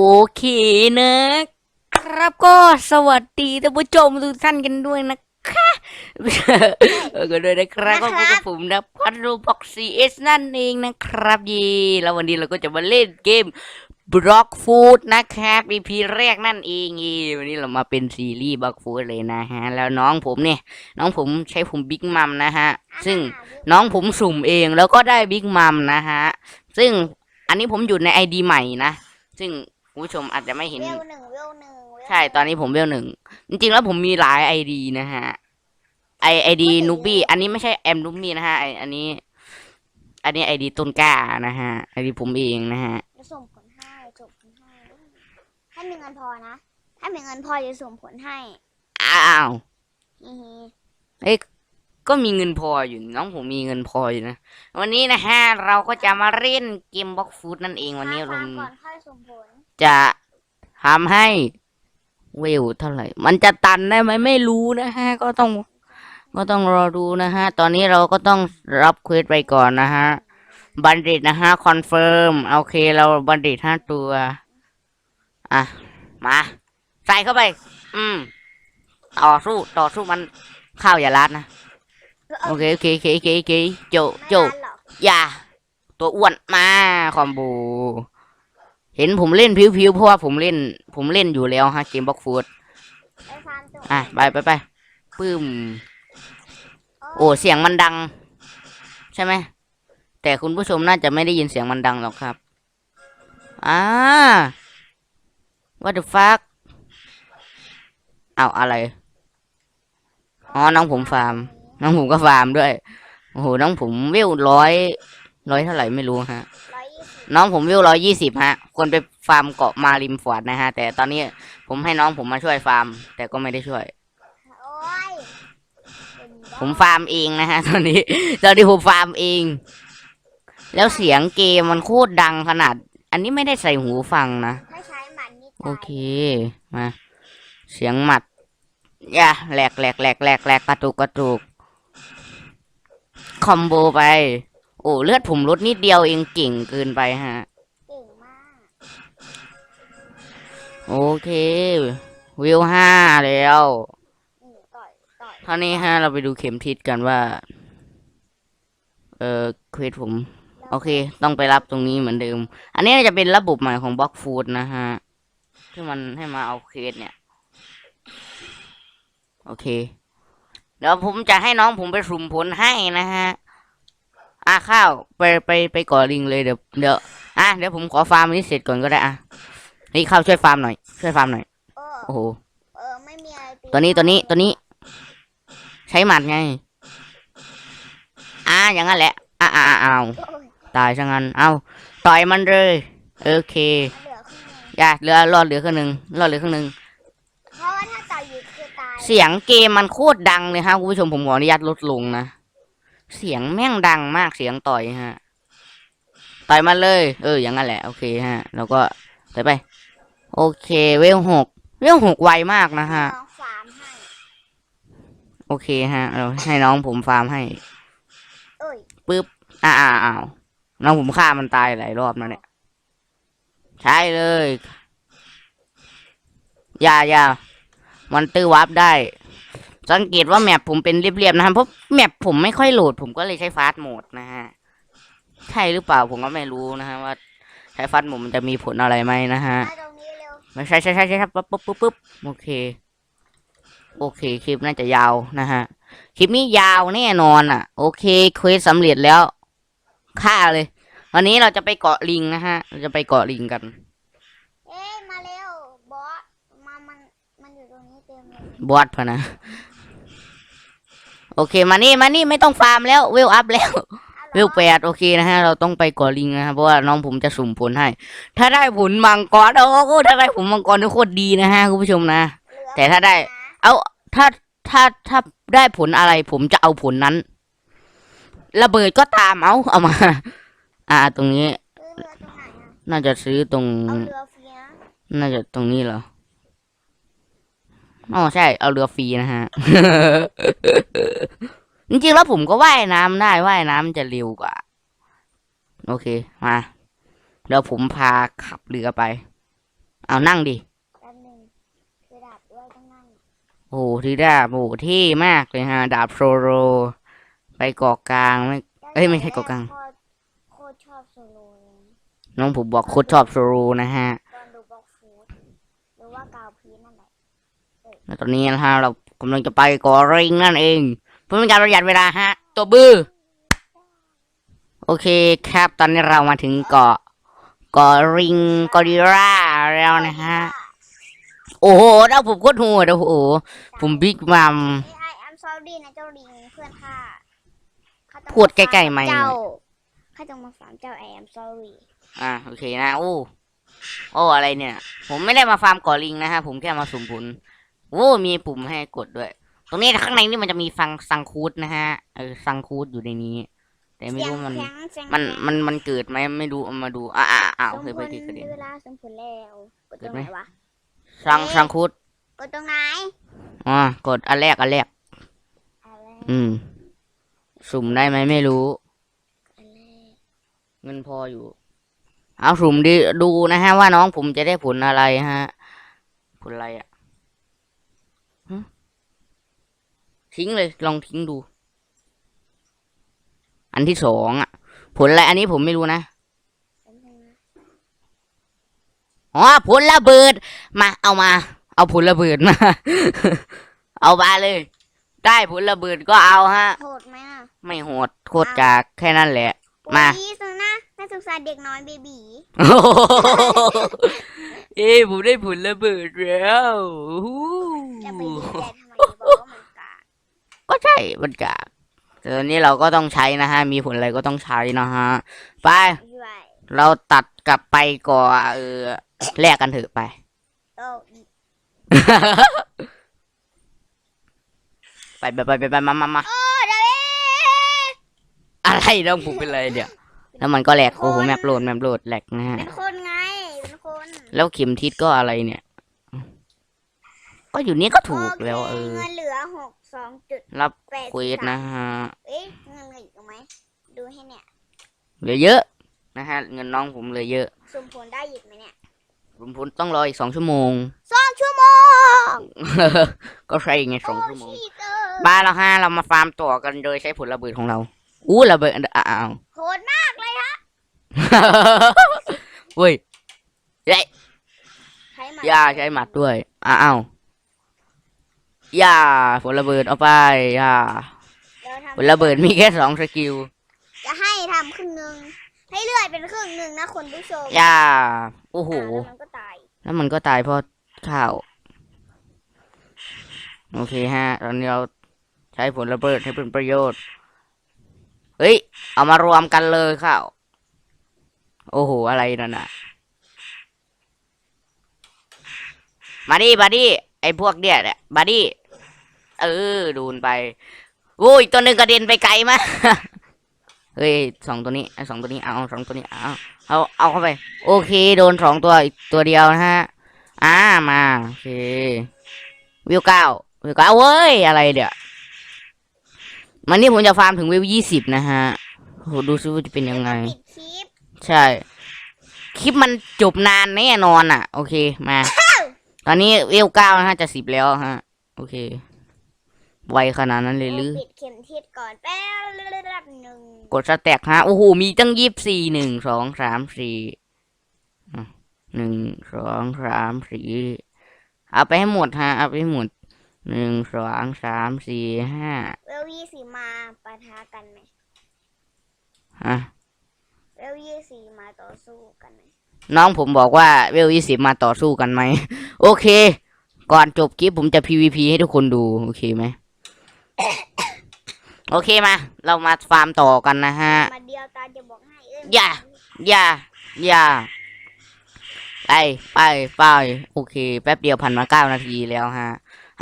โอเคนะครับก็สวัสดีท่านผู้ชมทุกท่านกันด้วยนะคะเออก็ด้วยนะครับก็พบกับผมนะพัทรูบ็อกซีเอสนั่นเองนะครับเยีแล้ววันนี้เราก็จะมาเล่นเกมบล็อกฟูดนะครับ EP แรกนั่นเองยีวันนี้เรามาเป็นซีรีส์บล็อกฟูดเลยนะฮะ แล้วน้องผมเนี่ย น้องผมใช้ผมบิ๊กมัมนะฮะ ซึ่งน้องผมสุ่มเองแล้วก็ได้บิ๊กมัมนะฮะ ซึ่งอันนี้ผมอยู่ในไอดีใหม่นะ ซึ่ง คุณผู้ชมอาจจะไม่เห็น เวลหนึ่งเวลหนึ่งเวลใช่ตอนนี้ผมเวลหนึ่ง จริงๆแล้วผมมีหลายไอดีนะฮะ ไอไอดีนูบี้อันนี้ไม่ใช่แอมนูบี้นะฮะไออันนี้ อันนี้ไอดีต้นกล้านะฮะไอดีผมเองนะฮะ จะส่งผลให้ส่งผลให้ถ้ามีเงินพอนะ ถ้ามีเงินพอจะส่งผลให้อ้าวฮิฮิก็มีเงินพออยู่น้องผมมีเงินพออยู่นะ วันนี้นะฮะเราก็จะมาเล่นเกมบล็อกฟูดนั่นเองวันนี้หาเราฟาร์มก่อนค่อยส่งผล จะทำให้เวลเท่าไหร่ มันจะตันได้ไหมไม่รู้นะฮะ ก็ต้อง ก็ต้องรอดูนะฮะ ตอนนี้เราก็ต้องรับเควสไปก่อนนะฮะ บัณฑิตนะฮะคอนเฟิร์มโอเคเราบัณฑิตห้าตัว อะ มา ใส่เข้าไป อืม ต่อสู้ต่อสู้มันข้าวอย่าลัดนะ โอเคโอเคโอเคโอเคโอเคโจโจอย่า ตัวอ้วนมาคอมโบ เห็นผมเล่นผิวๆเพราะว่าผมเล่น ผมเล่นอยู่แล้วฮะเกมบ็อกฟูดไปฟาร์มตัวอะไปไปไปปึ้ม โอ้เสียงมันดัง ใช่ไหมแต่คุณผู้ชมน่าจะไม่ได้ยินเสียงมันดังหรอกครับอ่า what the fuck เอาอะไรอ๋อน้องผมฟาร์ม น้องผมก็ฟาร์มด้วย โอ้โหน้องผมเวลร้อยร้อยเท่าไหร่ไม่รู้ฮะร้อยยี่สิบ น้องผมวิวร้อยยี่สิบฮะควรไปฟาร์มเกาะมาริมฟอร์ดนะฮะ แต่ตอนนี้ผมให้น้องผมมาช่วยฟาร์ม แต่ก็ไม่ได้ช่วย โอ้ยเป็นบ้าผมฟาร์มเองนะฮะ ตอนนี้ตอนนี้ผมฟาร์มเอง แล้วเสียงเกมมันโคตรดังขนาด อันนี้ไม่ได้ใส่หูฟังนะถ้าใช้หมันนี่โอตายเคมาเสียงหมัดอย่าแหลกแหลกแหลกแหลกแหลกกระตุกกระตุกคอมโบไป โอ้เลือดผมลดนิดเดียวเองเก่งเกินไปฮะ เก่งมากโอเค วิวห้าแล้วอืมต่อยต่อยเท่านี้ฮะเราไปดูเข็มทิศกันว่า เออเควสผม โอเค ต้องไปรับตรงนี้เหมือนเดิม อันนี้จะเป็นระบบใหม่ของบล็อกฟูดนะฮะที่มันให้มาเอาเควสเนี่ย โอเค เดี๋ยวผมจะให้น้องผมไปสุ่มผลให้นะฮะ อะข้าวไปไปไปก่อลิงเลยเดี๋ยวเดี๋ยวอะเดี๋ยวผมขอฟาร์มนี้เสร็จก่อนก็ได้อะนี่ข้าวช่วยฟาร์มหน่อยช่วยฟาร์มหน่อยเออโอ้โหเออไม่มีอะไรตีตัวนี้ตัวนี้ตัวนี้ ใช้หมัดไง อ่าอย่างนั้นแหละอ่าอ่าอ่าเอาโอ้ยตายซะงั้นเอาต่อยมันเลยโอเคมันเหลือครึ่งหนึงอย่าเหลือรอดเหลือครึ่งหนึ่งรอดเหลือครึ่งหนึ่ง เพราะว่าถ้าต่อยอยู่คือตาย เสียงเกมมันโคตรดังเลยฮะคุณผู้ชมผมขออนุญาตลดลงนะ เสียงแม่งดังมากเสียงต่อยฮะ ต่อยมันเลย เออ อย่างนั้นแหละ โอเคฮะ แล้วก็ต่อยไป โอเค เวลหก เวลหกไวมากนะฮะ น้องฟาร์มให้ โอเคฮะ เราให้น้องผมฟาร์มให้เอ้ยอ่าอ่าอ้าวน้องผมฆ่ามันตายหลายรอบแล้วเนี่ย ใช่เลย อย่าอย่ามันตื้อวับได้ สังเกตว่าแมปผมเป็นเรียบๆนะครับเพราะแมปผมไม่ค่อยโหลด ผมก็เลยใช้ฟาสต์โหมดนะฮะใช่หรือเปล่าผมก็ไม่รู้นะฮะว่าใช้ฟาสต์โหมดมันจะมีผลอะไรไหมนะฮะมาตรงนี้เร็วไม่ใช่ใช่ใช่ใช่ครับปุ๊บปุ๊บปุ๊บปุ๊บโอเค โอเคคลิปน่าจะยาวนะฮะคลิปนี้ยาวแน่นอนอะ โอเคเควสสำเร็จแล้วฆ่าเลย วันนี้เราจะไปเกาะลิงนะฮะเราจะไปเกาะลิงกัน เอ้ยมาเร็วบอสมามันมันอยู่ตรงนี้เต็มเลยบอสพะนะ โอเคมานี่มานี่ไม่ต้องฟาร์มแล้วเวลอัพแล้วเอาเวเหรลอแปดโอเคนะฮะเราต้องไปเกาะลิงนะครับเพราะว่าน้องผมจะสุ่มผลให้ ถ้าได้ผลมังกรโอ้โหถ้าได้ผลมังกรนี่โคตรดีนะฮะคุณผู้ชมนะเหลือแต่ถ้าได้นะเอาถ้าถ้าถ้าได้ผลอะไรผมจะเอาผลนั้น ระเบิดก็ตามเอาเอามา อ่าตรงนี้ซื้อเรือตรงไหนอะน่าจะซื้อตรงเอาเรือฟรีนะน่าจะตรงนี้เหรอ อ๋อใช่ เอาเรือฟรีนะฮะ จริงๆแล้วผมก็ว่ายน้ำได้ว่ายน้ำจะเร็วกว่า โอเค มาเดี๋ยวผมพาขับเรือไป เอานั่งดิแป๊บหนึงคือดาบด้วยต้องนั่งโอ้โหถือดาบโอ้โหเท่มากเลยฮะ ดาบโซโลไปเกาะกลางไม่เอ้ยไม่ใช่เกาะกลางโคตรโคตรชอบโซโลเลยน้องผมบอกโคตรชอบโซโลนะฮะ ตอนดูบล็อกฟูดหรือว่ากาวพีนั่นแหละ แล้วตอนนี้นะฮะเรากำลังจะไปเกาะริงนั่นเอง เพื่อเป็นการประหยัดเวลาฮะ ตัวบือโอเคครับตอนนี้เรามาถึงเกาะเกาะริงกอริราแล้วนะฮะ โอ้โหแล้วผมโคตรโหดโอ้โห ผมบิ๊กมัมไอแอมซอรี่นะเจ้าลิงเพื่อนข้าข้าต้องพูดใกล้ๆไมค์เจ้าข้าจะมาฝากเจ้าไอแอมซอรี่อ่าโอเคนะโอ้โอ้อะไรเนี่ย ผมไม่ได้มาฟาร์มก่อลิงนะฮะ ผมแค่มาสุ่มผล โอ้มีปุ่มให้กดด้วย ตรงนี้ข้างในนี่มันจะมีฟังซังคูดนะฮะเออซังคูดอยู่ในนี้ แต่ไม่เสียงรู้มันแข็งเสียงมันแข็งมันมันเกิดไหมไม่รู้เอามาดูอ่าอ่าอ้าวสมเคยผไปลติดกระเด็นเวลาสมผลแล้วกดตรงเกิดไหไหมนวะซังซังคูดกดตรงไหนอ๋อกดอันแรกอันแรกอะไรอืม สุ่มได้ไหมไม่รู้อะไรเงินพออยู่ เอาสุ่มดีดูนะฮะว่าน้องผมจะได้ผลอะไรฮะ ผลอะไรอะ่ะหึ ทิ้งเลยลองทิ้งดู อันที่สองอะ ผลอะไรอันนี้ผมไม่รู้นะแป๊บนึงนะอ๋อผลระเบิด มาเอามา เอาผลระเบิดมา เอามาเลย ได้ผลระเบิดก็เอาฮะโหดไหมอะไม่โหดโคตรกากแค่นั้นแหละ มาโอ้ยสุนะนักศึกษาเด็กน้อยเบบีเอ้ยผมได้ผลระเบิดแล้วอู้จะไปหูดีใจทำไมบอกว่ามัน กากก็ใช่มันกากแต่ตอนนี้เราก็ต้องใช้นะฮะ มีผลอะไรก็ต้องใช้นะฮะ ไปด้วยเราตัดกลับไปก่อนเออแลกกันเถอะไปโอ้อีไปไปไปไปไปมามามาโอ้ดาเวอะไรน้องผมเป็นอะไรเดี๋ยวแล้วมันก็แหลกโอ้โหแมปโหลดแมปโหลดแหลกนะฮะเป็นคนไงเป็นคนแล้วเข็มทิศก็อะไรเนี่ย ก็อยู่นี่ก็ถูกแล้วเอโออเคเงินเหลือหก สองจุดรับแปดเควสนะฮะเอ๊ะเงินเหลืออีกไหมดูให้เนี่ยเหลือเยอะนะฮะเงินน้องผมเหลือเยอะสุ่มผลได้อีกไหมเนี่ยผมพ้นต้องรออีกสองชั่วโมงสองชั่วโมง ก็ใช่ไงสองชั่วโมงโชีเตอร์บ้านเราฮะเรามาฟาร์มต่อกันโดยใช้ผลระเบิดของเราอู้ระเบิดอ้าวโหดมากเลยฮะเว้ยเย้ยใช้มาอย่าใช้หมัดด้วยอ้าว อย่าผลระเบิดเอาไปอย่าเราทำผลระเบิดมีแค่สองสกิลจะให้ทำครึ่งหนึ่งให้เลื่อยเป็นครึ่งหนึ่งนะคุณผู้ชมอย่าโอ้โหอ่าแล้วมันก็ตายแล้วมันก็ตายเพราะข้าวโอเคฮะ ตอนนี้เราใช้ผลระเบิดให้เป็นประโยชน์ เฮ้ย เอามารวมกันเลยข้าวโอ้โห อะไรนั่นน่ะ มาดิมาดิ ไอ้พวกเดียเนี่ยมาดิเออดูนไปโอ้ยตัวหนึ่งกระเด็นไปไกลมากเฮ้ยสองตัวนี้ไอ้สองตัวนี้เอาสองตัวนี้เอาเอาเอาเข้าไป โอเค โดนสองตัวอีกตัวเดียวนะฮะอ่ามาโอเควิวเก้าวิวเก้าเว้ยอะไรเดี๋ยวมันนี่ผมจะฟาร์มถึงวิวยี่สิบนะฮะโหดูซิว่าจะเป็นยังไงปิดคลิปใช่ คลิปมันจบนานแน่นอนอะ โอเคมา ตอนนี้เวลเก้านะฮะจะสิบแล้วฮะ โอเค ไวขนาดนั้นเลยหรือปิดเข็มทิศก่อนแป๊บระบหนึ่งกดสแต็กฮะ โอ้โห มีตั้งยี่สี่หนึ่งสองสามสี่อะหนึ่งสองสามสี่เอาไปให้หมดฮะ เอาไปให้หมดหนึ่งสองสามสี่ห้าเวลยี่สี่มาปะทะกันไหมฮะเวลยี่สี่มาต่อสู้กันไหมน้องผมบอกว่าเวลยี่สิบมาต่อสู้กันไหม โอเค ก่อนจบคลิปผมจะ PVP ให้ทุกคนดู โอเคไหม โอเคมา เรามาฟาร์มต่อกันนะฮะ มาเดียวตาจะบอกให้เอ้ยอย่า อย่า อย่า ไป ไป ไป โอเค แป๊บเดียวผ่านมาเก้านาทีแล้วฮะ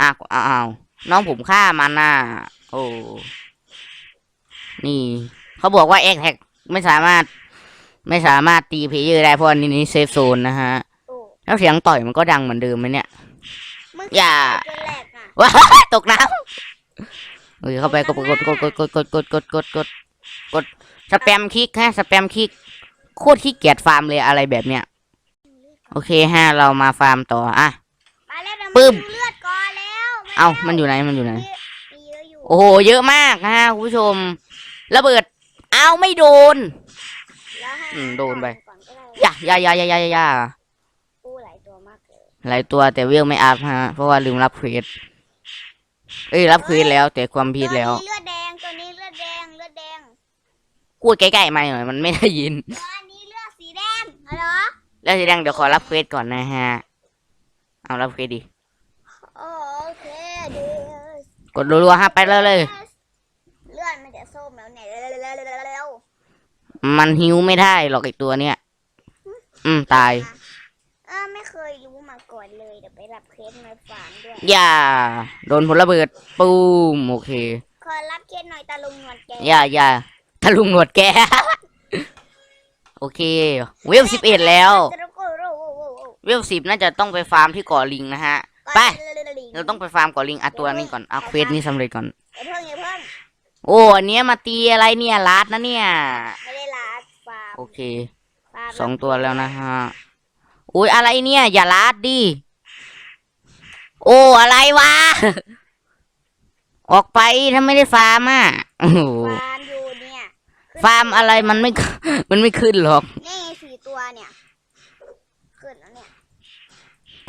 อ้าวอ้าวน้องผมฆ่ามันน่ะ โอ้ นี่ เขาบอกว่าเอ็กแท็กไม่สามารถ ไม่สามารถตีเพลเยอร์ได้เพราะอันนี้นี่เซฟโซนนะฮะโอ้ แล้วเสียงต่อยมันก็ดังเหมือนเดิมไหมเนี่ย มึงอย่าจนแหลกอะว้าตกน้ำเฮ้ยเข้าไปกดกดกดกดกดกดกดกดกดกดกดสแปมคลิกฮะสแปมคลิกโคตรขี้เกียจฟาร์มเลยอะไรแบบเนี้ยโอเคฮะเรามาฟาร์มต่ออะ มาแล้วเดี๋ยวปึ้มามดูเลือดก่อนแล้วเอ้ามันอยู่ไหนมันอยู่ไหนมีมีเยอะอยู่โอ้โหเยอะมากนะฮะคุณผู้ชม ระเบิดเอ้าไม่โดน แล้วให้อืมโดนไป ก่อนก็ได้อย่าอย่าอย่าอย่าอย่าอย่า อู้หลายตัวมากเลย หลายตัวแต่เวลไม่อัพฮะ เพราะว่าลืมรับเควสเอ้ยรับเควสแล้ว แต่ความผิดแล้ว ตัวนี้เลือดแดงตัวนี้เลือดแดงเลือดแดงพูดใกล้ๆไม่หน่อยมันไม่ได้ยินตัวนี้เลือดสีแดงฮัลโหลแล้วสีแดงเดี๋ยวขอรับเควสก่อนนะฮะ เอารับเควสดิโอเคเดี๋ยวกดรัวๆฮะไปเลยเลย เลือดมันจะส้มแล้วเนี่ยเร็วๆๆๆมันหิวไม่ได้หรอกไอตัวเนี้ย อืมตายเออไม่เคยรู้มาก่ อนเลยเดี๋ยวไปรับเคสในฟาร์มด้วยอย่า โดนผลระเบิดปูมโอเค ขอรับเคสหน่อยตาลุงหนวดแกอย่าอย่าทะลุงหนวดแก โอเค เวลสิบเอ็ดแล้ว เวลสิบน่าจะต้องไปฟาร์มที่เกาะลิงนะฮะ ไป เราต้องไปฟาร์มเกาะลิงเอาตัวนี้ก่อนเอาเควสนี้สำเร็จก่อนอย่าเพิ่งอย่าเพิ่งโอ้อันเนี้ยมาตีอะไรเนี่ยลาดนะเนี่ย ไม่ได้ลาดฟาร์มโอเคฟาร์มสองตัวแล้วนะฮะโอ้ยอะไรเนี่ย อย่าลาดดิ โอ้อะไรวะ ออกไปถ้าไม่ได้ฟาร์มอะโอ้โหฟาร์มอยู่เนี่ยฟาร์มอะไรมันไม่ มันไม่ขึ้นหรอก นี่สี่ตัวเนี่ย ขึ้นแล้วเนี่ย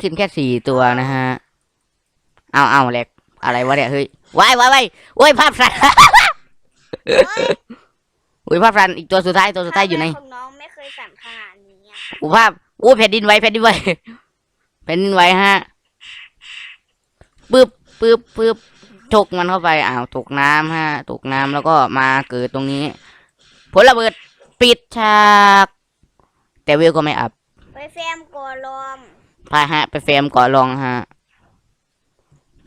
ขึ้นแค่สี่ตัวนะฮะ เอาเอาเล็ก อะไรวะเนี่ยเฮ้ยว้ายว้ายว้ายโอ้ยภาพสั่นเฮ้ยโอ้ยภาพสั่นอีกตัวสุดท้ายตัวสุดท้ายอยู่ใน ของน้องไม่เคยสั่นขนาดนี้อะโอ้ภาพ โอ้ยแผ่นดินไหวแผ่นดินไหวแผ่นดินไหวฮะปึ๊บปึ๊บปึ๊บถกมันเข้าไปอ้าวตกน้ำฮะตกน้ำแล้วก็มาเกิดตรงนี้ ผลระเบิดปิดฉาก แต่เวลก็ไม่อับ ไปแฟมกอลอมพาฮะ ไปเฟรมก่อลองฮะ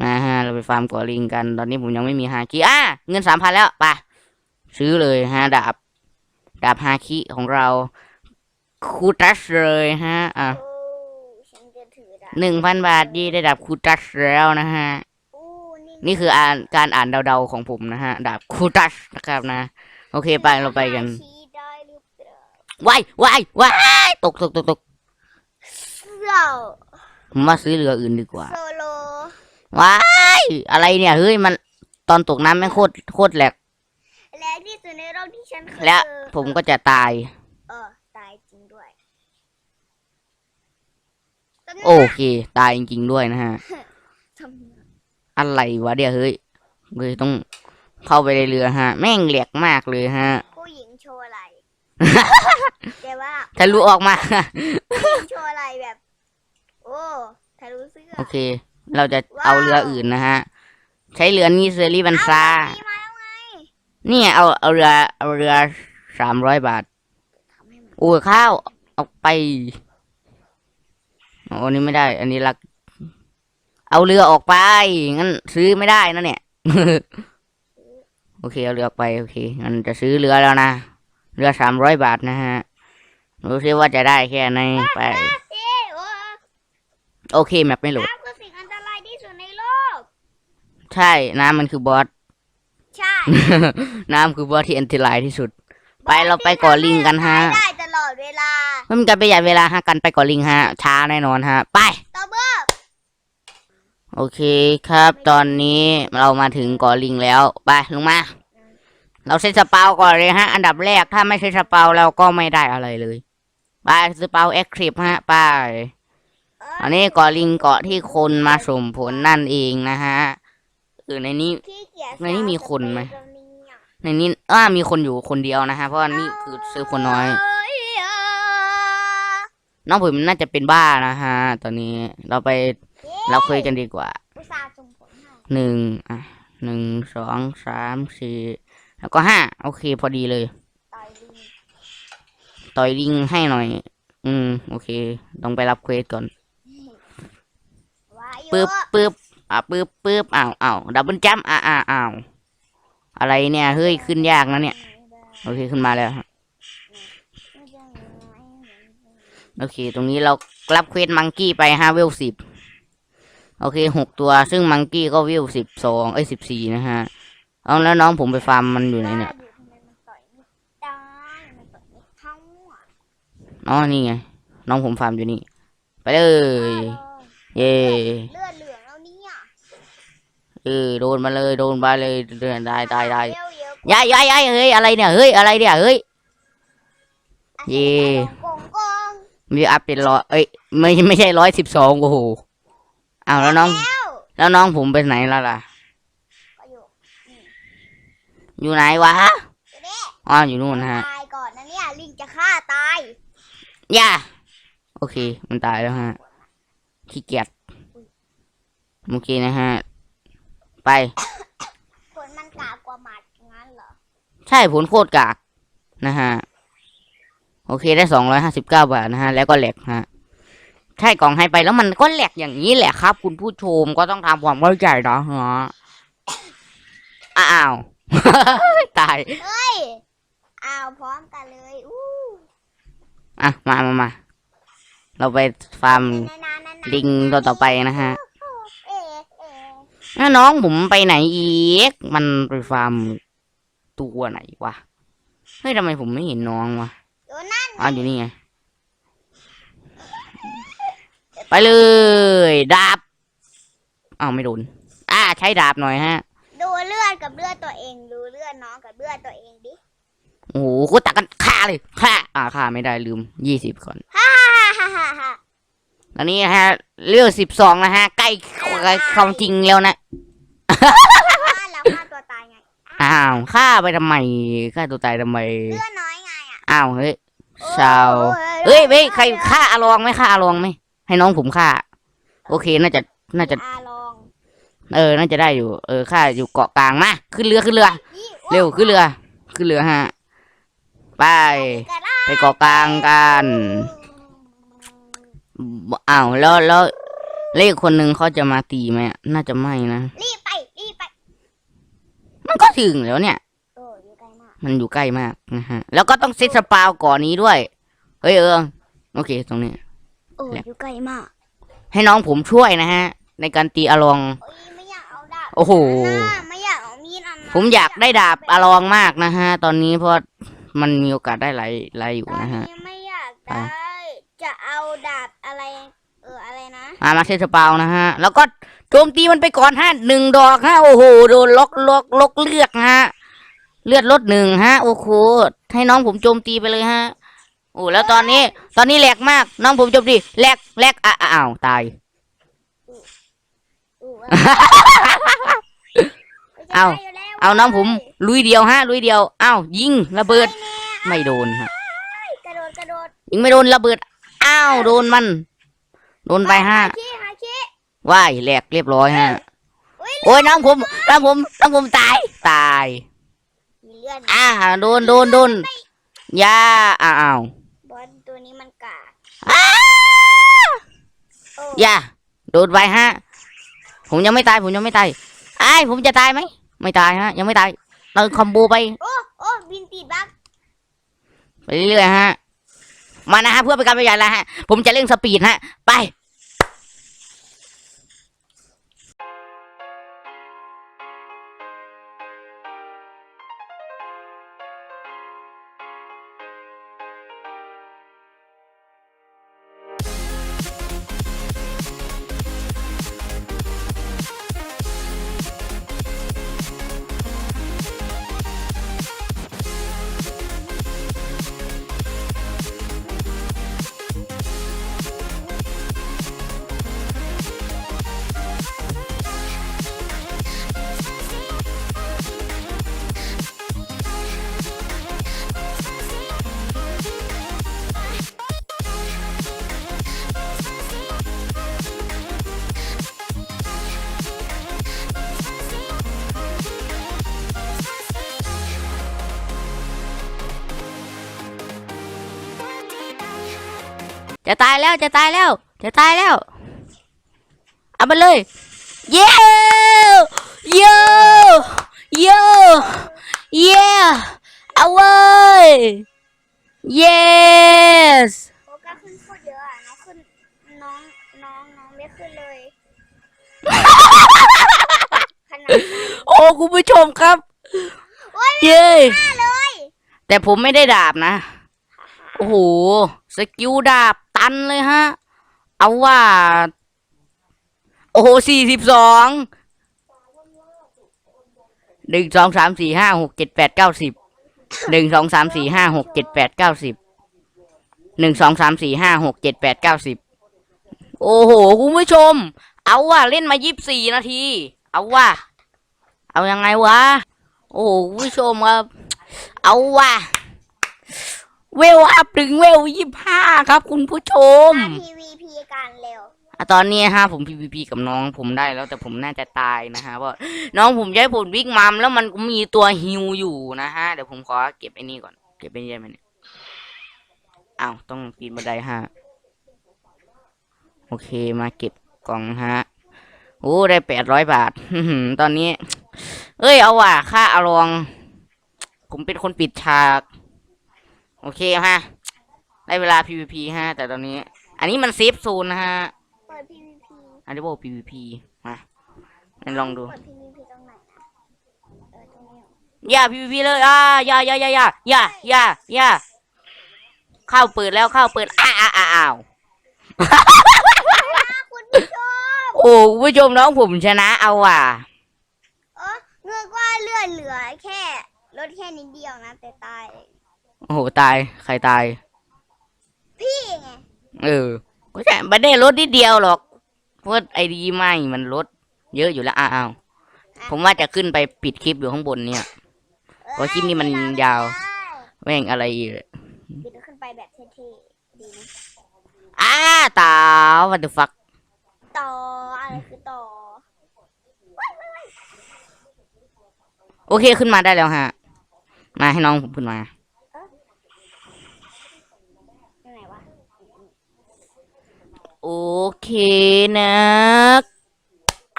มาฮะ เราไปฟาร์มก่อลิงกัน ตอนนี้ผมยังไม่มีฮาคิอะเงินสามพันแล้วไปซื้อเลยฮะดาบดาบฮาคิของเรา คูตัสเลยฮะอะโอ้ฉันจะถือดาบหนึ่งพันบาทยี่ได้ดาบคูตัสแล้วนะฮะ อู้นี่นี่คืออ่านการอ่านเดาๆของผมนะฮะ ดาบคูตัสนะครับนะ โอเคไปเราไปกันชี้ได้หรือเปล่าว้ายว้ายว้ายตกตกตกตกเจ้าผมว่าซื้อเรืออื่นดีกว่า โซโลว้าย อะไรเนี่ยเฮ้ยมันตอนตกน้ำไม่งโคตรโคตรแหลกและที่สุดในโลกที่ฉันเคยและเจอผมก็จะตาย เออตายจริงด้วยตอนนี้ โอเค ตายจริงๆด้วยนะฮะทำอะไรวะเดี๋ยวเฮ้ยเฮ้ยต้องเข้าไปในเรือฮะ แม่งแหลกมากเลยฮะ ผู้หญิงโชว์อะไรแต่ว่าทะลุออกมาผู้หญิงโชว์อะไรแบบ โอ้ทะลุเสื้อโอเค เราจะเอาเรืออื่นนะฮะ ใช้เรือนี้เซรีบันซาเอมีมาแล้วไงเนี่ยเอาเอาเรือเอาเรือสามร้อยบาททำให้มันโอ้ยข้าว เอาไปโอ้อันนี้ไม่ได้ อันนี้ลัก เอาเรือออกไป งั้นซื้อไม่ได้นะเนี่ย โอเค เอาเรือออกไป โอเค งั้นจะซื้อเรือแล้วนะ เรือสามร้อยบาทนะฮะดูซิว่าจะได้แค่ไหนไปเอ้โอ้โอเคแมปไม่โหลด น้ำคือสิ่งอันตรายที่สุดในโลก ใช่ น้ำมันคือบอส ใช่น้ำคือบอสที่อันตรายที่สุด ไปเราไปก่อลิงกันฮะ ได้ตลอ ดเวลาไม่มีการประหยัดเวลาฮะกันไปก่อลิงฮะ ช้าแน่นอนฮะ ไปต่อเบอร์โอเคครับ ตอนนี้เรามาถึงเก่อลิงแล้ว ไปลงมา เราเซตสเปาก่อนเลยฮะ อันดับแรกถ้าไม่ใช่สเปาเราก็ไม่ได้อะไรเลย ไปสเปาแอคคลิปฮะ ไป อันนี้เกาะลิงเกาะที่คนมาสมผลนั่นเองนะฮะเออในนี้ ขี้เกียจในนี้มีคนไหมสาวสเปรย์ตรงนี้อะในนี้อ่ามีคนอยู่คนเดียวนะฮะ เพราะว่านี่คือซื้อคนน้อยเอ้ยอะ น้องผมน่าจะเป็นบ้านะฮะ ตอนนี้เราไปเราคุยกันดีกว่าอุตส่าห์ส่งผลให้หนึ่งอะหนึ่งสองสามสี่แล้วก็ห้าโอเค พอดีเลย ต่อยลิงต่อยลิงให้หน่อย อืม โอเคต้องไปรับเควสก่อนวายุปึ๊บปึ๊บอะปึ๊บปึ๊บอ้าวอ้าวดับเบิลจัมป์อะอะอ้าวอะไรเนี่ย เฮ้ย ขึ้นยากนะเนี่ย โอเคขึ้นมาแล้วฮะ โอเค ตรงนี้เรารับเควสมังกี้ไปห้าเวลสิบโอเคหกตัวซึ่งมังกี้ก็เวลสิบสองเอ้ยสิบสี่นะฮะ เอาแล้วน้องผมไปฟาร์มมันอยู่ไหนเนี่ยว่าทำไมมันต่อยไม่ได้มันต่อยไม่เข้าอะอ๋อนี่ไง น้องผมฟาร์มอยู่นี่ ไปเลย เย่เลือดเหลืองแล้วเนี่ยเออโดนมาเลยโดนมาเลยเดือนได้ได้ได้เร็วเร็วย้ายย้ายย้ายเฮ้ยอะไรเนี่ยเฮ้ยอะไรเนี่ยเฮ้ยเย่ กงกงมีอัพเป็นร้อยเอ้ยไม่ไม่ใช่ร้อยสิบสองโอ้โหอ้าวแล้วน้องแล้วแล้วน้องผมไปไหนแล้วล่ะ ก็อยู่อยู่ไหนวะอยู่นี่อ๋ออยู่นู่นฮะตายก่อนนะเนี่ยลิงจะฆ่าตายย่าโอเค มันตายแล้วฮะขี้เกียจโอเคนะฮะ ไป ผลมันกากกว่าหมัดงั้นเหรอ ใช่ผลโคตรกากนะฮะ โอเคได้สองร้อยห้าสิบเก้าบาทนะฮะ แล้วก็แหลกฮะ ใช่กล่องให้ไปแล้วมันก็แหลกอย่างนี้แหละครับ คุณผู้ชมก็ต้องทำความเข้าใจนะฮะอ้าว ตาย เฮ้ยเอาพร้อมกันเลยอู้อะ มามามา เราไปฟาร์มนานๆๆๆลิงตัวต่อไปนะฮะเอ๊ะเอ๊ะถ้าน้องผมไปไหนอีก มันไปฟาร์มตัวไหนวะ เฮ้ยทำไมผมไม่เห็นน้องวะ อยู่นั่นอ๋ออยู่นี่ไง ไปเลย ดาบอ้าวไม่โดน อ่า ใช้ดาบหน่อยฮะ ดูเลือดกับเลือดตัวเอง ดูเลือดน้องกับเลือดตัวเองดิ โอ้โหกูตักกันฆ่าเลยฆ่าอ่าฆ่าไม่ได้ลืมยี่สิบก่อนฮ่าฮ่าฮ่าฮ่าตอนนี้นะฮะ เลือกสิบสองนะฮะใกล้ความจริงแล้วนะฆ่าแล้วฆ่าตัวตายไง อ้าวฆ่าไปทำไมฆ่าตัวตายทำไม เลือดน้ อยไงอะอ้าวเฮ้ยชาวเฮ้ยเฮ้ยใครฆ่าอาลองไหมฆ่าอาลองไหมให้น้องผมฆ่า โอเคน่าจะน่าจะ อาลองเออ น่าจะได้อยู่ เออฆ่าอยู่เกาะกลางมา ขึ้นเรือขึ้นเรือ นี่เร็วขึ้นเรือ ขึ้นเรือฮะ ไป กระด้าไปเกาะกลางกันอ้าวแล้วแล้วเลขคนหนึ่งเขาจะมาตีไหมอะน่าจะไม่นะ รีบไปรีบไปมันก็ถึงแล้วเนี่ยเอออยู่ไกล มากมันอยู่ใกล้มากนะฮะ แล้วก็ต้องเซตสปาวก่อนนี้ด้วย เฮ้ยเออ โอเคตรงนี้เอออยู่ไกลมากให้น้องผมช่วยนะฮะ ในการตีอาลอง โอ้ยไม่อยากเอาดาบโอ้โหนะไม่อยากเอามีดอันนั้นผมอยากได้ดาบอาลองมากนะฮะ ตอนนี้เพราะมันมีโอกาสได้หลายหลายอยู่ตอนนะฮะนี้ไม่อยากได้ จะเอาดาบอะไร เอออะไรนะมามาเซตสปาวนะฮะ แล้วก็โจมตีมันไปก่อนฮะหนึ่งดอกฮะ โอ้โห โดนล็อกล็อกล็อกเลือดฮะ เลือดลดหนึ่งฮะ โอ้โหให้น้องผมโจมตีไปเลยฮะ โอ้แล้วตอนนี้ ตอนนี้แหลกมาก น้องผมโจมตีแหลกแหลกอะอะอ้าวตายอู้เอาเอาน้องผม ลุยเดียวฮะ ลุยเดียวอ้าวยิงระเบิด ไม่โดนฮะกระโดดกระโดดยิงไม่โดนระเบิดอ้าวโดนมัน โดนไปฮะหาขี้หาขี้ว่ายแหลกเรียบร้อยฮะอุ๊ยโอ้ยน้องผมน้องผมน้องผมตายตายมี เลือดอ่าโดนโดนโดนยาอ้าวบอลตัวนี้มันกาดอ้าโอ้ยาโดนไปฮะ ผมยังไม่ตายผมยังไม่ตายไอ้ายผมจะตายไหมไม่ตายฮะ ยังไม่ตายเราคอมโบไปโอ้โอ้บินติดบักไปเรื่อยๆฮะ มานะฮะเพื่อเป็นการประหยัดแล้วฮะ ผมจะเร่งสปีดฮะ ไป จะตายแล้วจะตายแล้ว จะตายแล้วเอาไปเลย เย้เย้เย้เย้เอาเว้ย yes โอ้ก็ขึ้นโคตรเยอะอะน้องขึ้นน้องน้องน้องไม่ขึ้นเลยขนาดนั้นโอ้คุณผู้ชมครับ โอ้ยเย้ฆ่าเลยแต่ผมไม่ได้ดาบนะ โอ้โห สกิลดาบ ตันเลยฮะ เอาว่า โอ้โหสี่สิบสองหนึ่งสองสามสี่ห้าหกเจ็ดแปดเก้าสิบหนึ่งสองสามสี่ห้าหกเจ็ดแปดเก้าสิบหนึ่งสองสามสี่ห้าหกเจ็ดแปดเก้าสิบโอ้โหคุณผู้ชม เอาว่าเล่นมายี่สิบสี่นาที เอาว่า เอายังไงวะ โอ้โหคุณผู้ชมครับ เอาว่า เวลอัพถึงเวลยี่ห้าครับ คุณผู้ชม มา PVP กันเร็วอะตอนนี้ฮะผม PVP กับน้องผมได้แล้วแต่ผมน่าจะตายนะฮะเพราะน้องผมใช้ผลวิกมัมแล้วมันก็มีตัวฮิวอยู่นะฮะเดี๋ยวผมขอเก็บไอ้นี่ก่อนเก็บไอ้นี่ได้ไหมเนี่ยอ้าวต้องปีนบันไดฮะโอเคมาเก็บกล่องฮะโอ้ได้แปดร้อยบาทอื้อหือตอนนี้ เอ้ยเอาว่ะค่าอารอง ผมเป็นคนปิดฉาก โอเคฮะ ได้เวลา PVP ฮะ แต่ตอนนี้ อันนี้มันเซฟโซนนะฮะ เปิด PVP อันนี้บอก PVP มางั้นลองดู เปิด PVP ตรงไหนนะเออตรงนี้เหรออย่า PVP เลยอ่าอย่าอย่าอย่าอย่าอย่าอย่าอย่าเข้าเปิดแล้วเข้าเปิด อ้าอ้าอ้าอ้าวอะคุณผู้ชมโอ้คุณผู้ชมน้องผมชนะเอาว่ะ เออเงือกว่าเลือดเหลือแค่ลดแค่นิดเดียวนะแต่ตายโอ้โหตายใครตาย พี่ไงเออก็ใช่ไม่ได้ลดนิดเดียวหรอกเพราะไอดีไม่มันลดเยอะอยู่แล้วอ้าวอ้าวผมว่าจะขึ้นไปปิดคลิปอยู่ข้างบนเนี่ย เพราะคลิปนี้มันยาว แม่งอะไรอีกบิดขึ้นไปแบบเท่ๆดีนะอ้าตาววันเดฟักต่ออะไรคือต่อโอเคขึ้นมาได้แล้วฮะ มาให้น้องผมขึ้นมา ยังไงวะ โอเคนะ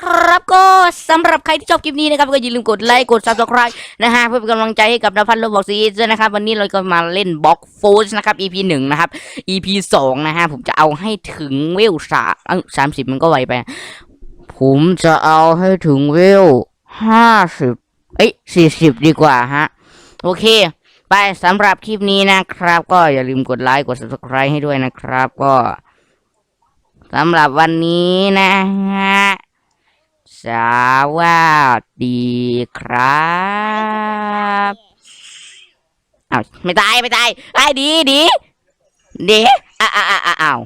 ครับก็สำหรับใครที่ชอบคลิปนี้นะครับก็อย่าลืมกดไลค์กด subscribe นะฮะเพื่อเป็นกำลังใจให้กับนภัทรโลบอกซีด้วยนะครับ วันนี้เราก็มาเล่นบล็อกโฟสนะครับ EP หนึ่งนะครับ EP สองนะฮะผมจะเอาให้ถึงเวลสามสามสิบมันก็ไวไป ผมจะเอาให้ถึงเวลห้าสิบเอ้ยสี่สิบดีกว่าฮะ โอเค ไปสำหรับคลิปนี้นะครับ ก็อย่าลืมกดไลค์กด subscribe ให้ด้วยนะครับ ก็ สำหรับวันนี้นะฮะสวัสดีครับอ้าวไม่ตาย ไม่ตายไอ้ดีดีดีอ้าวอ้าวอ้าว